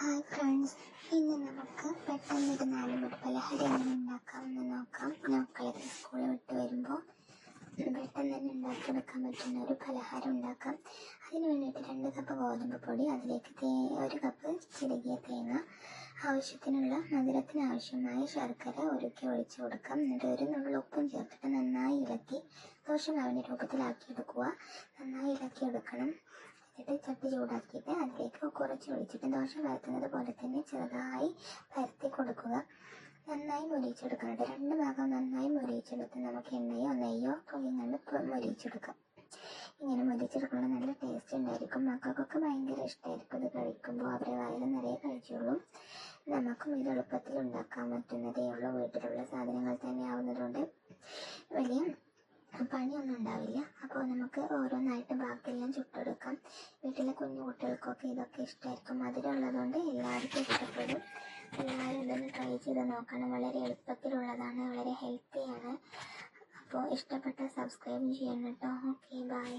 Hi friends ഇന്ന് നമുക്ക് പെട്ടെന്ന് ഒരു പലഹാരം എങ്ങനെ ഉണ്ടാക്കാമെന്ന് നോക്കാം. മക്കളൊക്കെ സ്കൂളിൽ വിട്ട് വരുമ്പോൾ പെട്ടെന്ന് തന്നെ ഉണ്ടാക്കിയെടുക്കാൻ പറ്റുന്ന ഒരു പലഹാരം ഉണ്ടാക്കാം. അതിന് വേണ്ടിയിട്ട് രണ്ട് കപ്പ് ഗോതമ്പ് പൊടി അതിലേക്ക് തേ ഒരു കപ്പ് ചിരകിയ തേങ്ങ ആവശ്യത്തിനുള്ള മധുരത്തിന് ആവശ്യമായ ശർക്കര ഒരുക്കി ഒഴിച്ച് കൊടുക്കാം. എന്നിട്ട് ഒരു നുള്ളിൽ ഉപ്പും ചേർത്തിട്ട് നന്നായി ഇളക്കി രൂപത്തിലാക്കി എടുക്കുക നന്നായി ഇളക്കിയെടുക്കണം. എന്നിട്ട് ചട്ടി ചൂടാക്കിയിട്ട് അതിലേക്ക് കുറച്ച് ഒഴിച്ചിട്ട് ദോശ പരത്തുന്നത് പോലെ തന്നെ ചെറുതായി പരത്തി കൊടുക്കുക. നന്നായി മുരിയിച്ചെടുക്കണം. രണ്ട് ഭാഗം നന്നായി മുരിയിച്ചെടുത്ത് നമുക്ക് എണ്ണയോ നെയ്യോ കൊള്ളിങ്ങണ്ട് മുരിയിച്ചെടുക്കാം. ഇങ്ങനെ മൊരിച്ചെടുക്കുമ്പോൾ നല്ല ടേസ്റ്റ് ഉണ്ടായിരിക്കും. മക്കൾക്കൊക്കെ ഭയങ്കര ഇഷ്ടമായിരിക്കും ഇത് കഴിക്കുമ്പോൾ. അവരെ വയറ് നിറയെ കഴിച്ചോളും. നമുക്കും ഇത് എളുപ്പത്തിൽ ഉണ്ടാക്കാൻ പറ്റുന്നതേ ഉള്ളൂ വീട്ടിലുള്ള സാധനങ്ങൾ തന്നെ ആവുന്നതുകൊണ്ട്. പണിയൊന്നും ഉണ്ടാവില്ല അപ്പോൾ നമുക്ക് ഓരോന്നായിട്ട് ബാക്കിയെല്ലാം ചുട്ടെടുക്കാം. വീട്ടിലെ കുഞ്ഞു കുട്ടികൾക്കൊക്കെ ഇതൊക്കെ ഇഷ്ടമായിരിക്കും മധുരമുള്ളതുകൊണ്ട് എല്ലാവർക്കും ഇഷ്ടപ്പെടും. എല്ലാവരും ഇതൊന്ന് ട്രൈ ചെയ്ത് നോക്കണം. വളരെ എളുപ്പത്തിലുള്ളതാണ് വളരെ ഹെൽത്തിയാണ് അപ്പോൾ ഇഷ്ടപ്പെട്ട സബ്സ്ക്രൈബ് ചെയ്യണം കേട്ടോ. Okay bye